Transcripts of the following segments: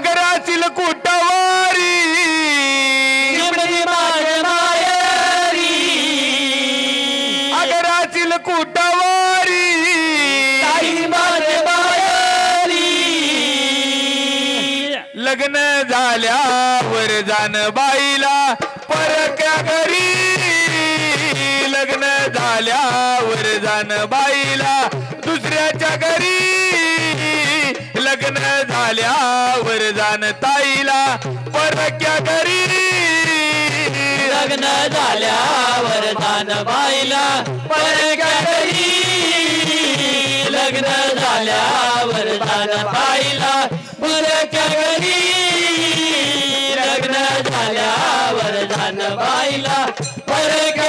अगरातील कुटवारी. अगरातील कुटवारी. लग्न झाल्यावर जाण बाईला झाल्यावर दान बाईला परक्या लग्न झाल्यावर दान बाईला परक्या घरी लग्न झाल्यावर दान बाईला परक्या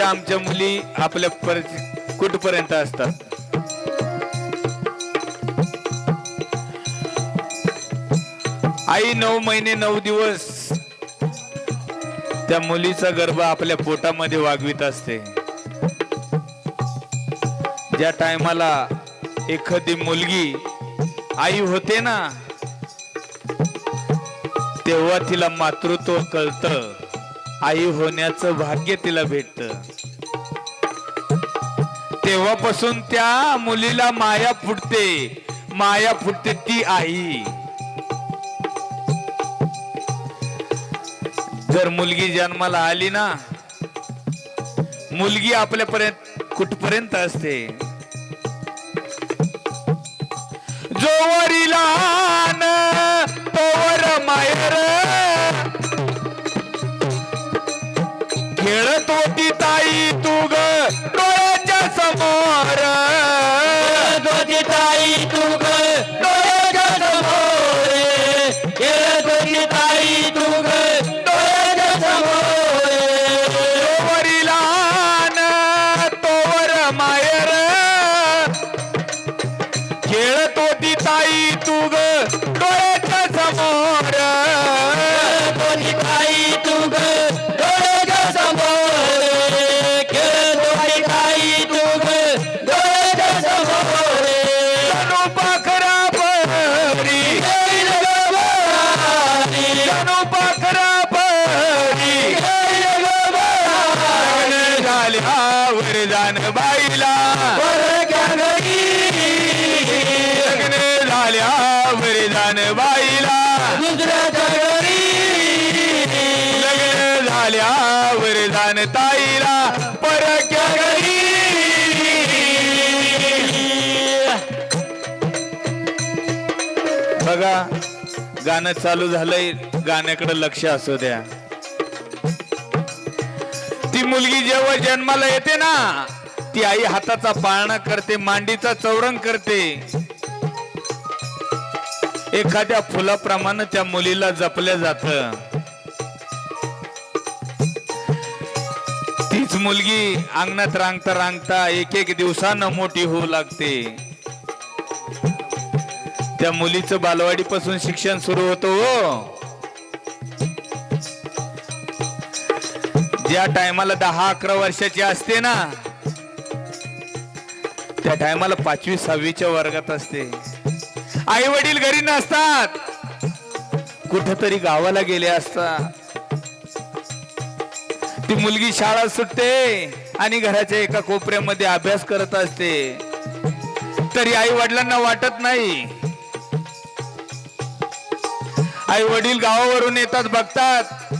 आमच्या आमच्या मुली आपल्या पर कुठपर्यंत असतात? आई नऊ महिने नऊ दिवस. त्या मुलीचा गर्भ आपल्या पोटामध्ये वागवीत असते. ज्या टायमाला एखादी मुलगी आई होते ना तेव्हा तिला मातृत्व कळतं. आई होण्याचं भाग्य तिला भेटत. तेव्हापासून त्या मुलीला माया फुटते. माया फुटते ती आई. जर मुलगी जन्माला आली ना मुलगी आपल्यापर्यंत कुठपर्यंत असते? जोवरीला तोवर मायर खेळत होती ताई तू ग. डोळ्याच्या समोर. दोची ताई तू ग. गाणं चालू झालंय. गाण्याकडे लक्ष असू द्या. ती मुलगी जेव्हा जन्माला येते ना ती आई हाताचा पाळणा करते मांडीचा चौरंग करते. एखाद्या फुलाप्रमाणे त्या मुलीला जपलं जात. तीच मुलगी अंगणात रांगता रांगता एक एक दिवसानं मोठी होऊ लागते. त्या मुलीचं बालवाडी पासून शिक्षण सुरू होतं हो. ज्या टायमाला दहा अकरा वर्षाची असते ना त्या टायमाला पाचवी सहावीच्या वर्गात असते. आई वडील घरी नसतात. कुठतरी गावाला गेले असतात. ती मुलगी शाळा सुटते आणि घराच्या एका कोपऱ्यामध्ये अभ्यास करत असते. तरी आई वडिलांना वाटत नाही. आई वडील गावावरून येतात बघतात.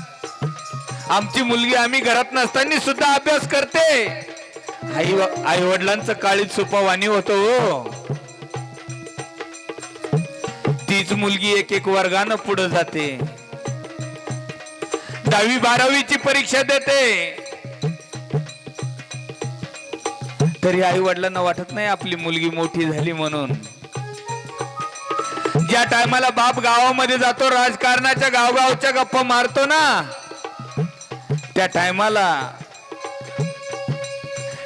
आमची मुलगी आम्ही घरात नसताना सुद्धा अभ्यास करते. आई आई वडिलांचं काळीत सुपावानी होतो हो. तीच मुलगी एक एक वर्गानं पुढे जाते. दहावी बारावीची परीक्षा देते. तरी आई वडिलांना वाटत नाही आपली मुलगी मोठी झाली म्हणून. ज्या टायमाला बाप गावामध्ये जातो राजकारणाच्या गावगावच्या गप्पा मारतो ना त्या टायमाला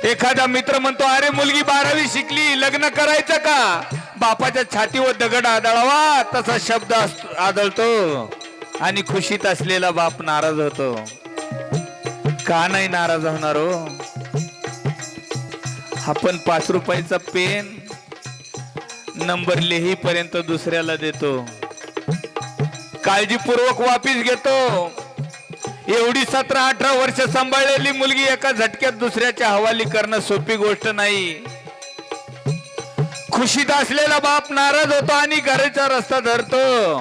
एखादा मित्र म्हणतो अरे मुलगी बारावी शिकली लग्न करायचं का? बापाच्या छातीवर दगड आदळावा तसा शब्द आदळतो. आणि खुशीत असलेला बाप नाराज होतो. का नाही नाराज होणार हो? आपण पाच रुपयाचा पेन नंबर लिही पर्यंत दुसऱ्याला देतो. काळजीपूर्वक वापिस घेतो. एवढी सतरा अठरा वर्ष सांभाळलेली मुलगी एका झटक्यात दुसऱ्याच्या हवाली करणं सोपी गोष्ट नाही. खुशीत असलेला बाप नाराज होतो आणि घराचा रस्ता धरतो.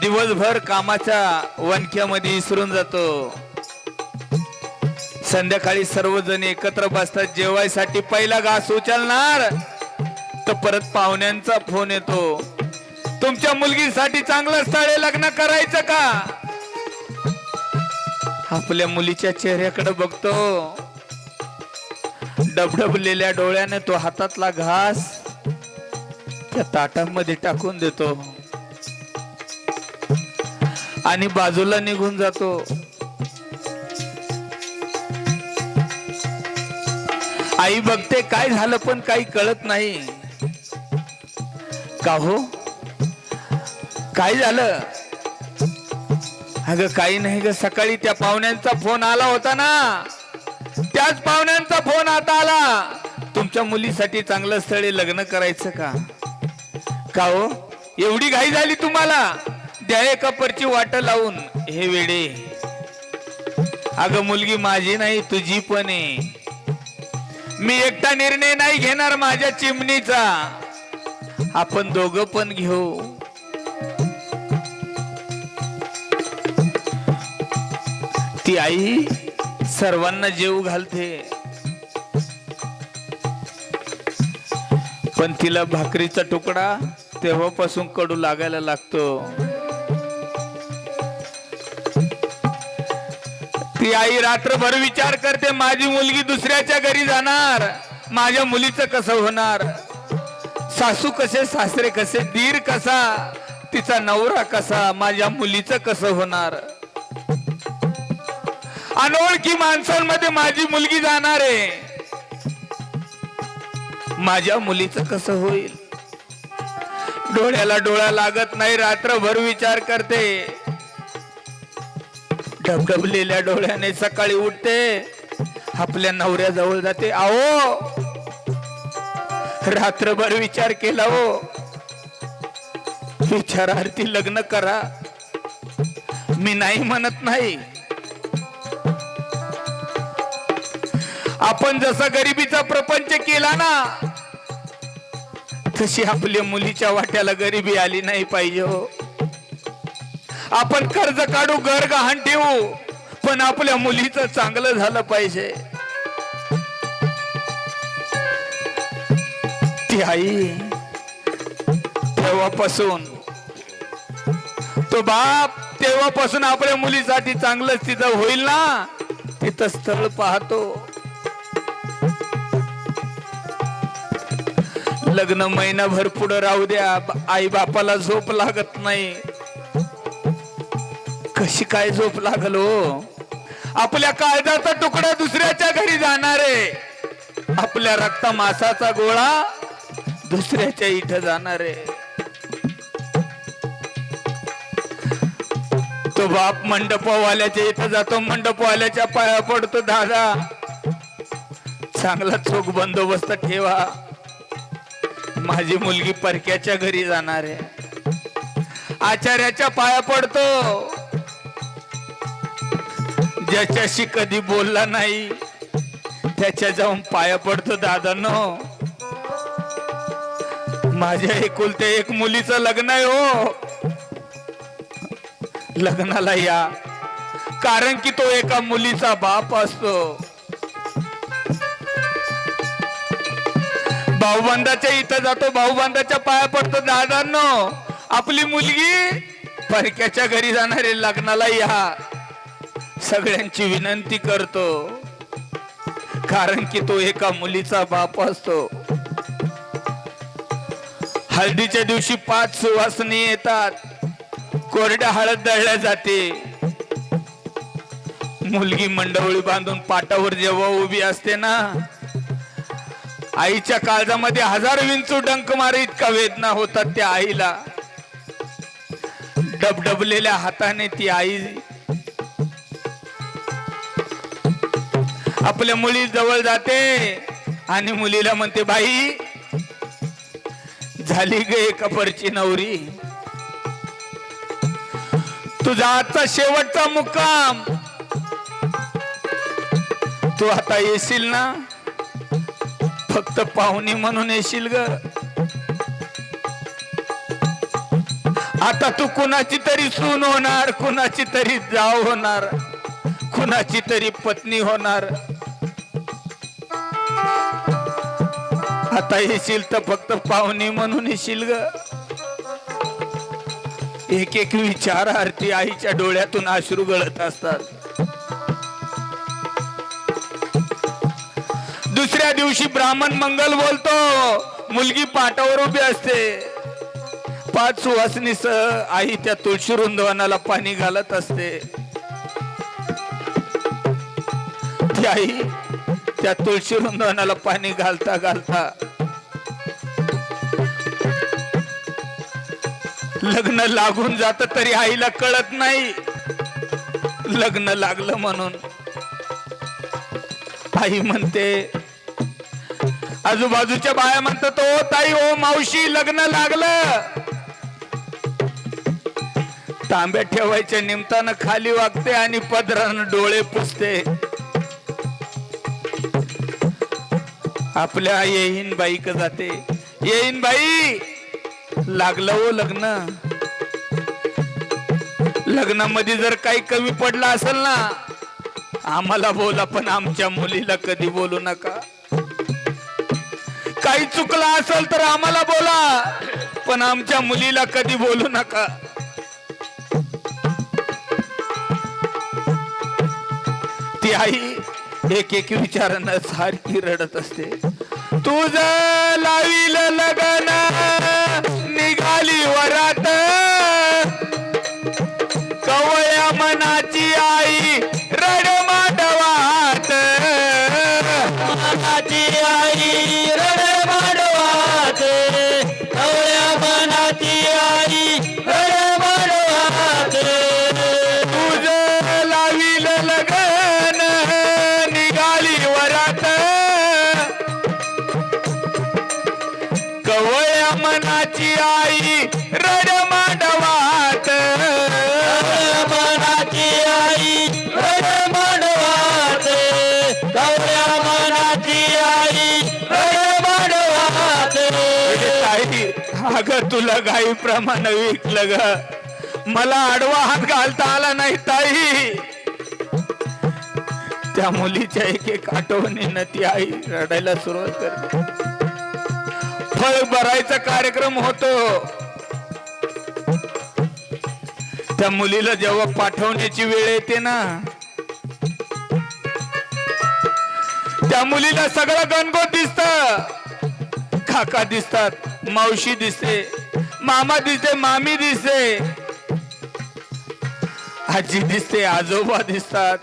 दिवसभर कामाच्या वणक्यामध्ये विसरून जातो. संध्याकाळी सर्वजण एकत्र बसतात. जेवायसाठी पहिला घास उचलणार. तर परत पाहुण्यांचा फोन येतो. तुमच्या मुलगीसाठी चांगलं स्थळ लग्न करायचं का? आपल्या मुलीच्या चेहऱ्याकडे बघतो. डबडबलेल्या डोळ्याने तो हातातला घास त्या ताटामध्ये टाकून देतो. आणि बाजूला निघून जातो. आई बघते काय झालं पण काही कळत नाही. का हो काय झालं? अगं काही नाही ग. सकाळी त्या पाहुण्यांचा फोन आला होता ना. त्याच पाहुण्यांचा फोन आता आला. तुमच्या मुलीसाठी चांगलं स्थळ लग्न करायचं का? का हो एवढी घाई झाली तुम्हाला? द्या एका परची वाट लावून. हे वेडे. अगं मुलगी माझी नाही तुझी पण आहे. मी एकटा निर्णय नाही घेणार माझ्या चिमणीचा. आपण दोघं पण घेऊ. ती आई सर्वांना जेव घालते. पण तिला भाकरीचा तुकडा तेव्हापासून कडू लागायला लागतो. ती आई रात्रभर विचार करते माझी मुलगी दुसऱ्याच्या घरी जाणार. माझ्या मुलीचं कसं होणार? सासू कसे सासरे कसे दीर कसा तिचा नवरा कसा माझ्या मुलीचं कसं होणार? अनोळखी माणसांमध्ये माझी मुलगी जाणार आहे. माझ्या मुलीचं कसं होईल? डोळ्याला डोळा लागत नाही रात्रभर विचार करते. डबडबलेल्या डोळ्याने सकाळी उठते. आपल्या नवऱ्याजवळ जाते आहो रात्रभर विचार केला हो. विचारार्थी लग्न करा. मी नाही म्हणत नाही. आपण जसा गरिबीचा प्रपंच केला ना तशी आपल्या मुलीच्या वाट्याला गरिबी आली नाही पाहिजे हो. आपण कर्ज काढू घर गहाण ठेवू पण आपल्या मुलीचं चांगलं झालं पाहिजे. ती आई. तेव्हापासून. तो बाप तेव्हापासून आपल्या मुलीसाठी चांगलंच तिथं होईल ना? तिथं स्थळ पाहतो. लग्न महिनाभर पुढे राहू द्या. आई बापाला झोप लागत नाही. कशी काय झोप लागलो हो? आपल्या काळजाचा तुकडा दुसऱ्याच्या घरी जाणारे आपल्या रक्त मासाचा गोळा दुसऱ्याच्या इथं जाणारे तो बाप मंडपवाल्याच्या इथं जातो मंडपवाल्याच्या पाया पडतो दादा. चांगला चोख बंदोबस्त ठेवा. माझी मुलगी परक्याच्या घरी जाणार आहे. आचार्याच्या पाया पडतो. ज्याच्याशी कधी बोलला नाही त्याच्या जाऊन पाया पडतो दादांनो. माझ्या एकुलते एक मुलीचं लग्न आहे हो. लग्नाला या. कारण की तो एका मुलीचा बाप असतो. भाऊबंदाच्या इथं जातो भाऊबंदाच्या पाया पडतो दादांनो. आपली मुलगी परक्याच्या घरी जाणारे लग्नाला या. सगळ्यांची विनंती करतो. कारण की तो एका मुलीचा बाप असतो. हळदीच्या दिवशी पाच सुवासनी येतात. कोरड्या हळद दळल्या जाते. मुलगी मंडवळी बांधून पाटावर जेव्हा उभी असते ना आईच्या काळजामध्ये हजार विंचू डंक मारे इतका वेदना होतात त्या आईला. डबडबलेल्या हाताने ती आई आपल्या मुली जवळ जाते आणि मुलीला म्हणते बाई झाली गे कपरची नवरी. तुझा आजचा शेवटचा मुक्काम. तू आता येशील ना? फक्त पाहुणी म्हणून येशील ग. आता तू कुणाची तरी सून होणार कुणाची तरी जाव होणार कुणाची तरी पत्नी होणार. आता येशील तर फक्त पाहुणे म्हणून येशील ग. एक एक विचार आरती आईच्या डोळ्यातून अश्रू गळत असतात. दुसऱ्या दिवशी ब्राह्मण मंगल बोलतो मुलगी पाटावर उभी असते. पाच सुवासनीस आई त्या तुळशी रुंदवनाला पाणी घालत असते. ती आई त्या तुळशी रुंदवनाला पाणी घालता घालता. लग्न लागून जात तरी आईला कळत नाही. लग्न लागलं म्हणून. आई म्हणते आजूबाजूच्या बाया म्हणतात ओ ताई ओ मावशी लग्न लागलं. तांब्या ठेवायच्या निमतानं खाली वागते आणि पदरानं डोळे पुसते. आपल्या येईन बाईक जाते. येईन बाई! लागलं हो लग्न. लग्नामध्ये जर काही कमी पडला असेल ना आम्हाला बोला पण आमच्या मुलीला कधी बोलू नका. काही चुकला असेल तर आम्हाला बोला पण आमच्या मुलीला कधी बोलू नका. ती आई एक एक विचारांना सारखी रडत असते. तुझ लावील लगन निघाली वरात. तुला गाई प्रमाण विकलं ग. मला आडवा हात घालता आला नाही ताई. त्या मुलीच्या एक एक आठवणीनं ती आई रडायला सुरुवात करते. फळ भरायचा कार्यक्रम होतो. त्या मुलीला जेव्हा पाठवण्याची वेळ येते ना त्या मुलीला सगळं गणगोत दिसत. काका दिसतात. मावशी दिसते मामा दिसते मामी दिसते. आजी दिसते आजोबा दिसतात.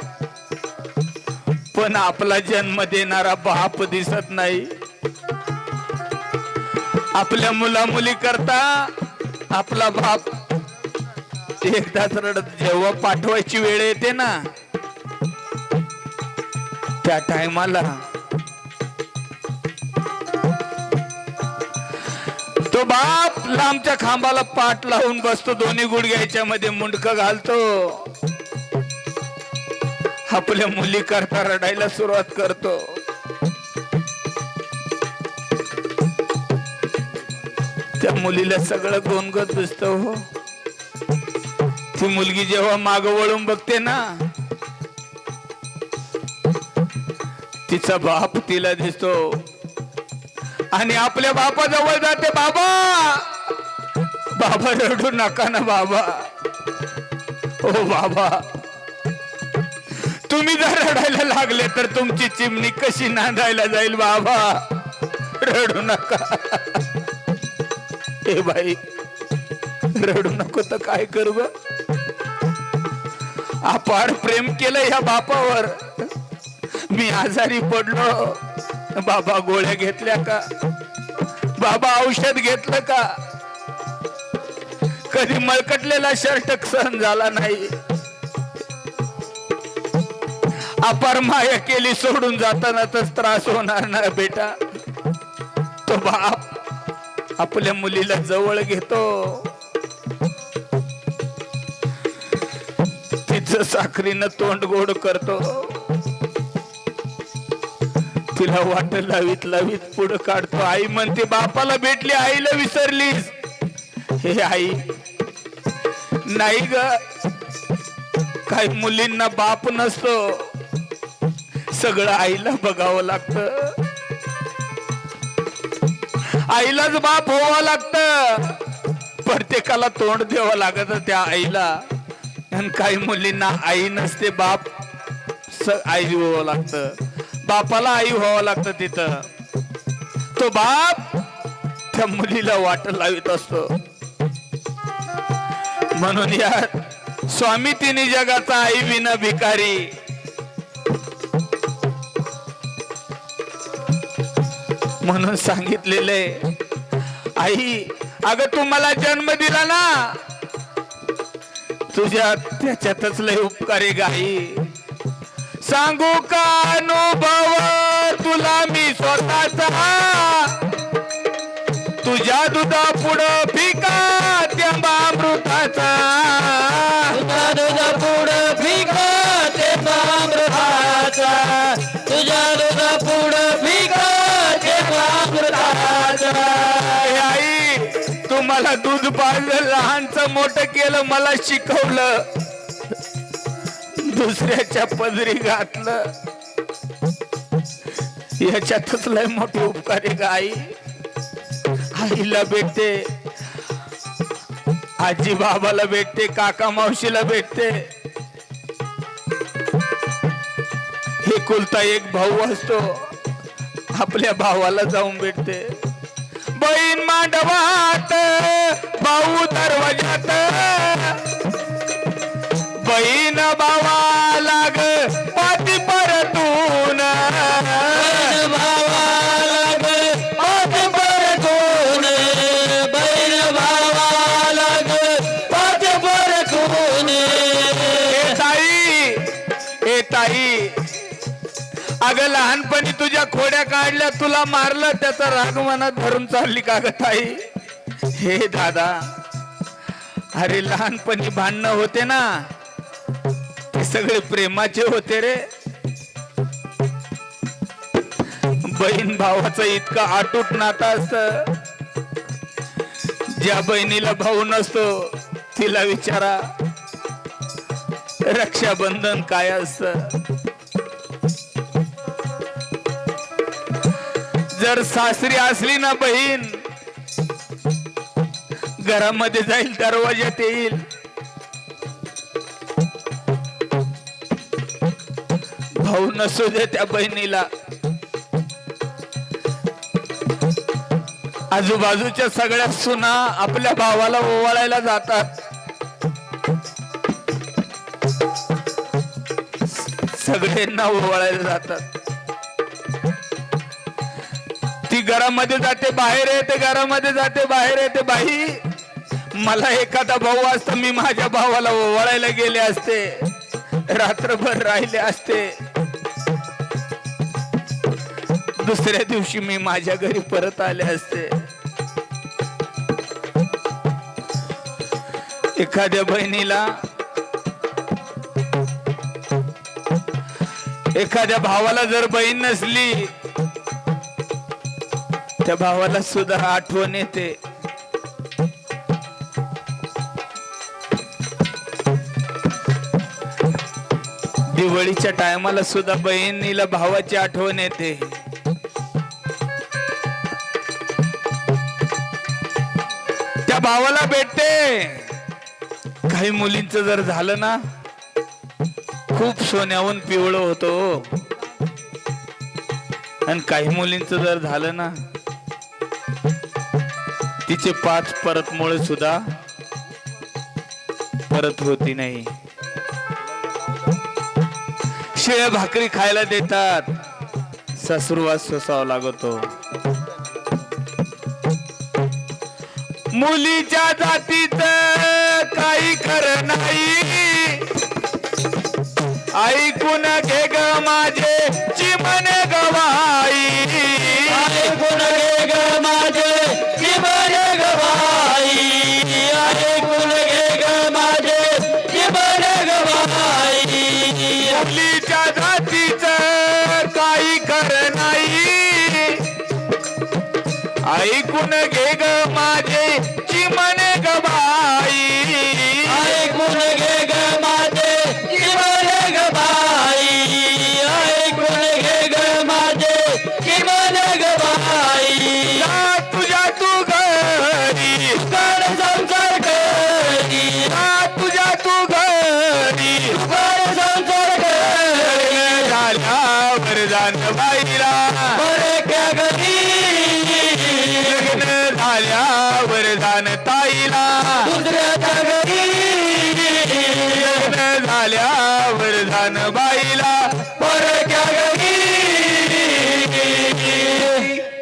पण आपला जन्म देणारा बाप दिसत नाही. आपल्या मुला मुली करता आपला बाप एकदाच रडत जेव्हा पाठवायची वेळ येते ना त्या टायमाला तो बाप लांबच्या खांबाला पाठ लावून बसतो दोन्ही गुडघ्याच्या मध्ये मुंडक घालतो. आपल्या मुली करता रडायला सुरुवात करतो. त्या मुलीला सगळं गोंगत दिसत हो. ती मुलगी जेव्हा माग वळून बघते ना तिचा बाप तिला दिसतो. आणि आपल्या बापाजवळ जाते बाबा! बाबा रडू नका ना बाबा. हो बाबा. तुम्ही जर रडायला लागले तर तुमची चिमणी कशी नांदायला जाईल बाबा? रडू नका. हे बाई रडू नको तर काय करू ग? अपार प्रेम केलं ह्या बापावर. मी आजारी पडलो. बाबा गोळ्या घेतल्या का? बाबा औषध घेतलं का? कधी मळकटलेला शर्ट सहन झाला नाही. अपार माया केली सोडून जाताना तर त्रास होणार ना बेटा. तो बाप आपल्या मुलीला जवळ घेतो. तिचं साखरीनं तोंड गोड करतो. तिला वाट लावीत लावीत पुढं काढतो. आई म्हणते बापाला भेटली आईला विसरलीस. हे आई नाही ग. काही मुलींना बाप नसतो. सगळं आईला बघावं लागतं. आईलाच बाप होवा लागतं. प्रत्येकाला तोंड द्यावं लागत त्या आईला. आणि काही मुलींना आई नसते बाप आई होवं लागतं. बापाला आई व्हावं लागतं तिथं. तो बाप त्या मुलीला वाट लावित असतो. म्हणून या स्वामी तिने जगाचा आई विना भिकारी. म्हणून सांगितलेले आई अगं तू मला जन्म दिला ना. तुझ्या त्याच्यातच लय उपकारी गाई. सांगू का अनुभव? तुला मी स्वतःचा. तुझ्या दुधा पुढं फिका त्या अमृताचा. तुझा दुधा पुढं फिका ते अमृताचा. तुझ्या दुधा पुढं फिका ते अमृताचा. हे आई तू मला दूध पाजलं लहानच मोठं केलं मला शिकवलं. दुसऱ्याच्या पदरी घातलं. याच्यातच लय मोठी उपकारी का आई. आईला भेटते. आजी बाबाला भेटते काका मावशीला भेटते. हे कुलता एक भाऊ असतो. आपल्या भावाला जाऊन भेटते. बहीण मांडवात भाऊ दरवाजात बहीण भावा लाग पाती परतून. बहीण भावाला ग पाठ परतून. बहीण भावाला ग पाठ परतून. ए ताई ए ताई. अगं लहानपणी तुझ्या खोड्या काढल्या तुला मारलं त्याचा राग मनात धरून चालली का ग ताई? हे दादा अरे लहानपणी भांडणं होते ना सगळे प्रेमाचे होते रे. बहीण भावाचं इतकं आटूट नाता असत. ज्या बहिणीला भाऊ नसतो तिला विचारा. रक्षाबंधन काय असत? जर सासरी असली ना बहीण घरामध्ये जाईल दरवाज्यात येईल. भाऊ नसू दे त्या बहिणीला. आजूबाजूच्या सगळ्या सुना आपल्या भावाला ओवाळायला जातात. सगळ्यांना ओवाळायला जातात. ती घरामध्ये जाते बाहेर येते घरामध्ये जाते बाहेर येते. बाई मला एखादा भाऊ असता मी माझ्या भावाला ओवाळायला गेले असते. रात्रभर राहिले असते. दुसऱ्या दिवशी मी माझ्या घरी परत आले असते. एखाद्या बहिणीला एखाद्या भावाला जर बहीण नसली त्या भावाला सुद्धा आठवण येते. दिवाळीच्या टायमाला सुद्धा बहिणीला भावाची आठवण येते. भावाला भेटते. काही मुलींच जर झालं ना खूप सोन्याहून पिवळं होतो हो. आणि काही मुलींच जर झालं ना तिचे पाच परत मुळे सुद्धा परत होती नाही. शेळ भाकरी खायला देतात. सासुरवास सोसावा लागतो. मुलीच्या जातीत काही खरं नाही. ऐकून घे ग माझे चिमन गवाई. ऐकून घे ग माझे जीवन गवाई. ऐकून घे ग माझे जीवन गवाई. मुलीच्या जातीच काही खरं नाही. ऐकून घे ग